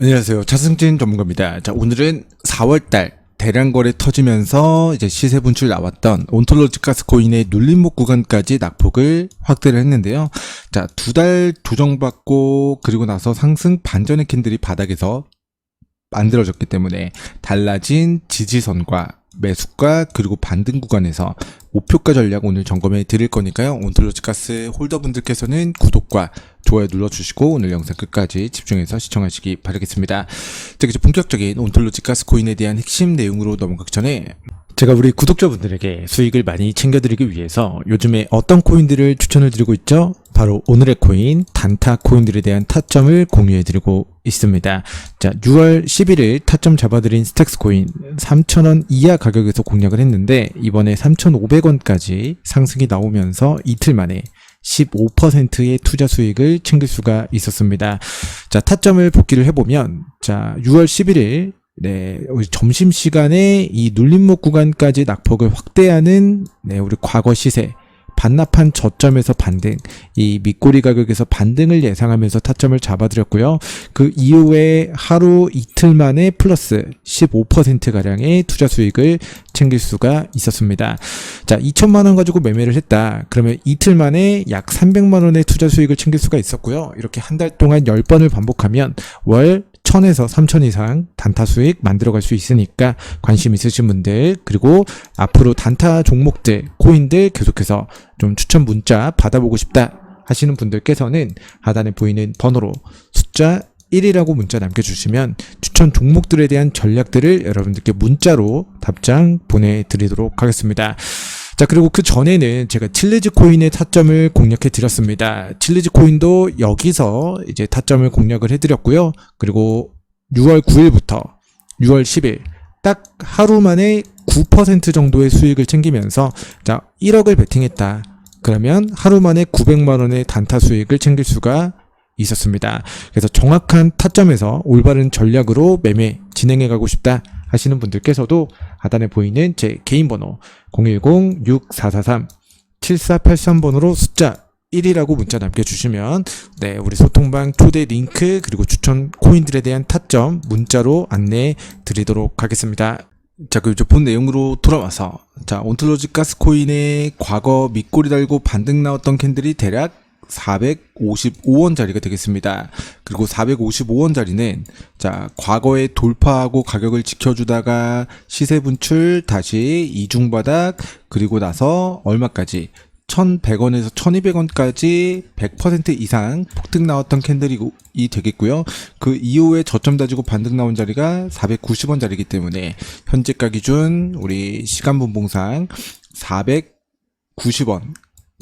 안녕하세요. 차승진 전문가입니다. 자, 오늘은 4월달 대량 거래 터지면서 이제 시세 분출 나왔던 온톨로지 가스 코인의 눌림목 구간까지 낙폭을 확대를 했는데요. 자, 두 달 조정받고 그리고 나서 상승 반전의 캔들이 바닥에서 만들어졌기 때문에 달라진 지지선과 매수가 그리고 반등 구간에서 목표가 전략 오늘 점검해 드릴 거니까요. 온톨로지 가스 홀더분들께서는 구독과 좋아요 눌러주시고 오늘 영상 끝까지 집중해서 시청하시기 바라겠습니다. 자, 이제 본격적인 온톨로지 가스 코인에 대한 핵심 내용으로 넘어가기 전에 제가 우리 구독자분들에게 수익을 많이 챙겨드리기 위해서 요즘에 어떤 코인들을 추천을 드리고 있죠? 바로 오늘의 코인, 단타 코인들에 대한 타점을 공유해드리고 있습니다. 자, 6월 11일 타점 잡아드린 스택스 코인 3,000원 이하 가격에서 공략을 했는데 이번에 3,500원까지 상승이 나오면서 이틀 만에 15%의 투자 수익을 챙길 수가 있었습니다. 자, 타점을 복기를 해보면, 자, 6월 11일, 네, 우리 점심시간에 이 눌림목 구간까지 낙폭을 확대하는, 네, 우리 과거 시세, 반납한 저점에서 반등, 이 밑꼬리 가격에서 반등을 예상하면서 타점을 잡아드렸고요. 그 이후에 하루 이틀 만에 플러스 15%가량의 투자 수익을 챙길 수가 있었습니다. 자, 2천만 원 가지고 매매를 했다. 그러면 이틀 만에 약 300만 원의 투자 수익을 챙길 수가 있었고요. 이렇게 한 달 동안 10번을 반복하면 월 1000에서 3000 이상 단타 수익 만들어갈 수 있으니까 관심 있으신 분들 그리고 앞으로 단타 종목들 코인들 계속해서 좀 추천 문자 받아보고 싶다 하시는 분들께서는 하단에 보이는 번호로 숫자 1이라고 문자 남겨주시면 추천 종목들에 대한 전략들을 여러분들께 문자로 답장 보내드리도록 하겠습니다. 자, 그리고 그 전에는 제가 칠레즈 코인의 타점을 공략해 드렸습니다. 칠레즈 코인도 여기서 이제 타점을 공략을 해 드렸고요. 그리고 6월 9일부터 6월 10일 딱 하루 만에 9% 정도의 수익을 챙기면서 자, 1억을 베팅했다. 그러면 하루 만에 900만 원의 단타 수익을 챙길 수가 있었습니다. 그래서 정확한 타점에서 올바른 전략으로 매매 진행해 가고 싶다 하시는 분들께서도 하단에 보이는 제 개인 번호 010-6443-7483번으로 숫자 1이라고 문자 남겨주시면 네 우리 소통방 초대 링크 그리고 추천 코인들에 대한 타점 문자로 안내 드리도록 하겠습니다. 자, 그럼 본 내용으로 돌아와서 자 온틀로지 가스 코인의 과거 밑꼬리 달고 반등 나왔던 캔들이 대략 455원짜리가 되겠습니다. 그리고 455원짜리는 자 과거에 돌파하고 가격을 지켜주다가 시세 분출 다시 이중 바닥 그리고 나서 얼마까지 1,100원에서 1,200원까지 100% 이상 폭등 나왔던 캔들이 이 되겠고요. 그 이후에 저점 다지고 반등 나온 자리가 490원짜리이기 때문에 현재가 기준 우리 시간 분봉상 490원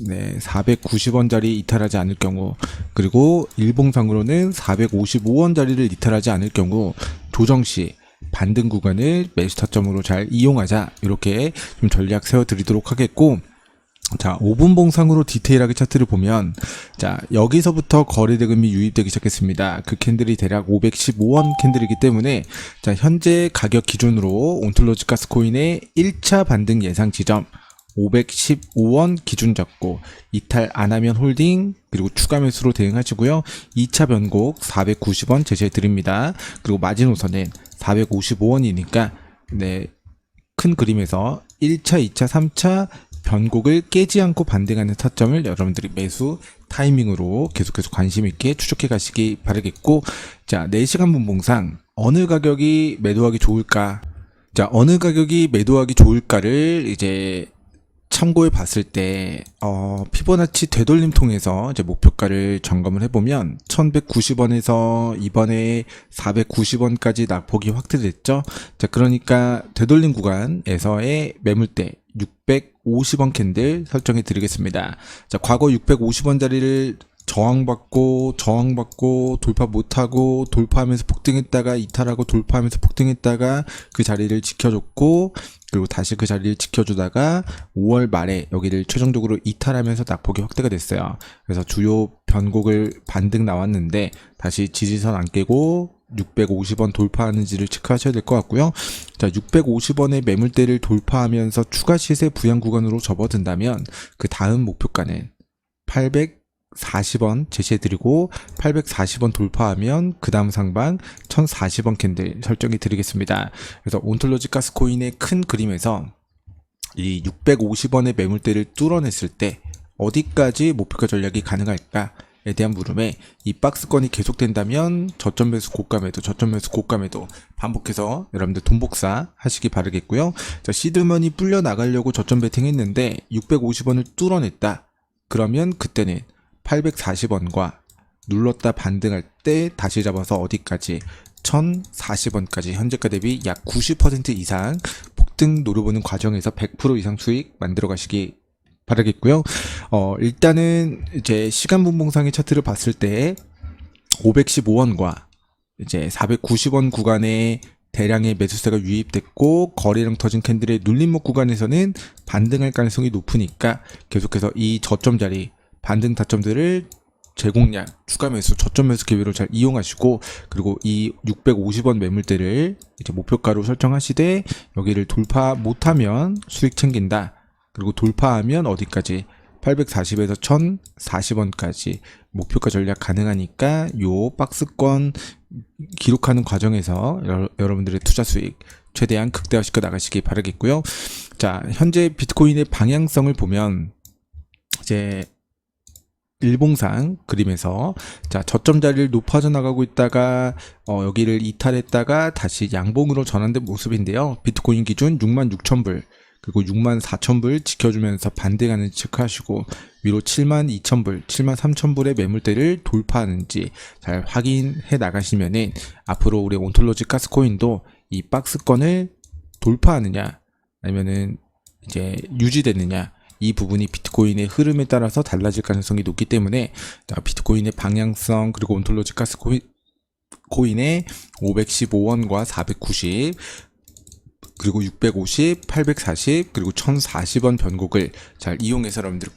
네, 490원짜리 이탈하지 않을 경우, 그리고 일봉상으로는 455원짜리를 이탈하지 않을 경우, 조정 시 반등 구간을 매수 타점으로 잘 이용하자, 이렇게 좀 전략 세워드리도록 하겠고, 자, 5분 봉상으로 디테일하게 차트를 보면, 자, 여기서부터 거래 대금이 유입되기 시작했습니다. 그 캔들이 대략 515원 캔들이기 때문에, 자, 현재 가격 기준으로 온틀로지 가스 코인의 1차 반등 예상 지점, 515원 기준 잡고 이탈 안 하면 홀딩 그리고 추가 매수로 대응하시고요. 2차 변곡 490원 제시해 드립니다. 그리고 마지노선은 455원이니까 네. 큰 그림에서 1차, 2차, 3차 변곡을 깨지 않고 반등하는 타점을 여러분들이 매수 타이밍으로 계속해서 관심 있게 추적해 가시기 바라겠고 자, 4시간 분봉상 어느 가격이 매도하기 좋을까? 자, 어느 가격이 매도하기 좋을까를 이제 참고해 봤을 때, 어, 피보나치 되돌림 통해서 이제 목표가를 점검을 해보면, 1190원에서 이번에 490원까지 낙폭이 확대됐죠? 자, 그러니까 되돌림 구간에서의 매물대 650원 캔들 설정해 드리겠습니다. 자, 과거 650원짜리를 저항받고 저항받고 돌파 못하고 돌파하면서 폭등했다가 이탈하고 돌파하면서 폭등했다가 그 자리를 지켜줬고 그리고 다시 그 자리를 지켜주다가 5월 말에 여기를 최종적으로 이탈하면서 낙폭이 확대가 됐어요. 그래서 주요 변곡을 반등 나왔는데 다시 지지선 안 깨고 650원 돌파하는지를 체크하셔야 될 것 같고요. 자, 650원의 매물대를 돌파하면서 추가 시세 부양 구간으로 접어든다면 그 다음 목표가는 840원 제시해드리고 840원 돌파하면 그 다음 상방 1040원 캔들 설정해 드리겠습니다. 그래서 온톨로지 가스코인의 큰 그림에서 이 650원의 매물대를 뚫어냈을 때 어디까지 목표가 전략이 가능할까 에 대한 물음에 이 박스권이 계속된다면 저점 매수 고가 매도, 저점 매수 고가 매도 반복해서 여러분들 돈 복사 하시기 바라겠고요. 자, 시드먼이 불려 나가려고 저점 베팅했는데 650원을 뚫어냈다. 그러면 그때는 840원과 눌렀다 반등할 때 다시 잡아서 어디까지 1040원까지 현재가 대비 약 90% 이상 폭등 노려보는 과정에서 100% 이상 수익 만들어 가시기 바라겠고요. 어, 일단은 이제 시간 분봉상의 차트를 봤을 때 515원과 이제 490원 구간에 대량의 매수세가 유입됐고 거래량 터진 캔들의 눌림목 구간에서는 반등할 가능성이 높으니까 계속해서 이 저점 자리 반등 타점들을 제공량, 추가 매수, 저점 매수 기회로 잘 이용하시고 그리고 이 650원 매물대를 이제 목표가로 설정하시되 여기를 돌파 못하면 수익 챙긴다. 그리고 돌파하면 어디까지 840에서 1040원까지 목표가 전략 가능하니까 요 박스권 기록하는 과정에서 여, 여러분들의 투자 수익 최대한 극대화시켜 나가시기 바라겠고요. 자, 현재 비트코인의 방향성을 보면 이제 일봉상 그림에서 자 저점 자리를 높아져 나가고 있다가 어, 여기를 이탈했다가 다시 양봉으로 전환된 모습인데요. 비트코인 기준 66,000불 그리고 64,000불 지켜주면서 반등하는 체크하시고 위로 72,000불, 73,000불의 매물대를 돌파하는지 잘 확인해 나가시면은 앞으로 우리 온톨로지 가스코인도 이 박스권을 돌파하느냐 아니면은 이제 유지되느냐 이 부분이 비트코인의 흐름에 따라서 달라질 가능성이 높기 때문에 자, 비트코인의 방향성 그리고 온톨로지 가스코인 코인의 515원과 490 그리고 650, 840 그리고 1040원 변곡을 잘 이용해서 여러분들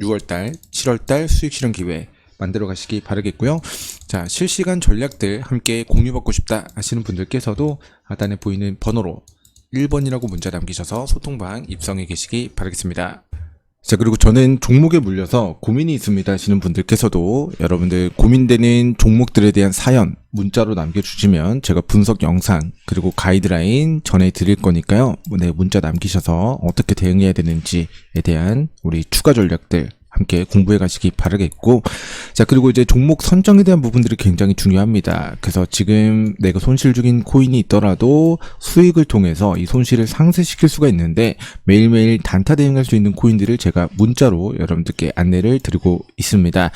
6월달, 7월달 수익 실현 기회 만들어 가시기 바라겠고요. 자, 실시간 전략들 함께 공유받고 싶다 하시는 분들께서도 하단에 보이는 번호로 1번이라고 문자 남기셔서 소통방 입성해 계시기 바라겠습니다. 자, 그리고 저는 종목에 물려서 고민이 있습니다 하시는 분들께서도 여러분들 고민되는 종목들에 대한 사연 문자로 남겨주시면 제가 분석 영상 그리고 가이드라인 전해드릴 거니까요. 네, 문자 남기셔서 어떻게 대응해야 되는지에 대한 우리 추가 전략들 함께 공부해 가시기 바라겠고. 자 그리고 이제 종목 선정에 대한 부분들이 굉장히 중요합니다. 그래서 지금 내가 손실 중인 코인이 있더라도 수익을 통해서 이 손실을 상쇄시킬 수가 있는데 매일매일 단타 대응할 수 있는 코인들을 제가 문자로 여러분들께 안내를 드리고 있습니다.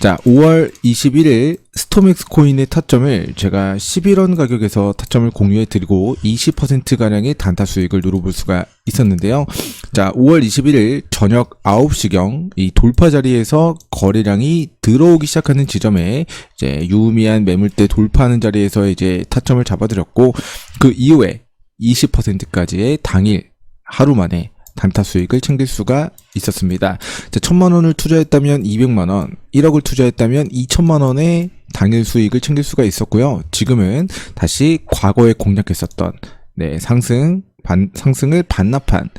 자 5월 21일 스토맥스 코인의 타점을 제가 11원 가격에서 타점을 공유해 드리고 20%가량의 단타 수익을 누려볼 수가 있었는데요. 자, 5월 21일 저녁 9시경 이 돌파 자리에서 거래량이 들어오기 시작하는 지점에 이제 유의미한 매물대 돌파하는 자리에서 이제 타점을 잡아드렸고 그 이후에 20%까지의 당일 하루 만에 단타 수익을 챙길 수가 있었습니다. 자, 천만 원을 투자했다면 200만 원, 1억을 투자했다면 2천만 원의 당일 수익을 챙길 수가 있었고요. 지금은 다시 과거에 공략했었던 네, 상승 반, 상승을 반납한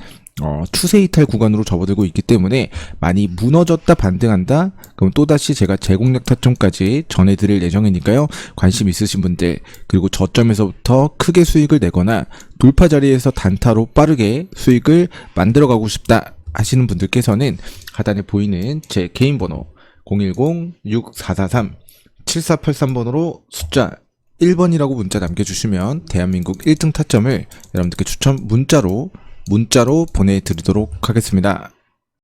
어, 추세 이탈 구간으로 접어들고 있기 때문에 많이 무너졌다 반등한다? 그럼 또다시 제가 재공략 타점까지 전해드릴 예정이니까요. 관심 있으신 분들 그리고 저점에서부터 크게 수익을 내거나 돌파 자리에서 단타로 빠르게 수익을 만들어 가고 싶다 하시는 분들께서는 하단에 보이는 제 개인 번호 010-6443-7483번으로 숫자 1번이라고 문자 남겨주시면 대한민국 1등 타점을 여러분들께 추천 문자로 문자로 보내드리도록 하겠습니다.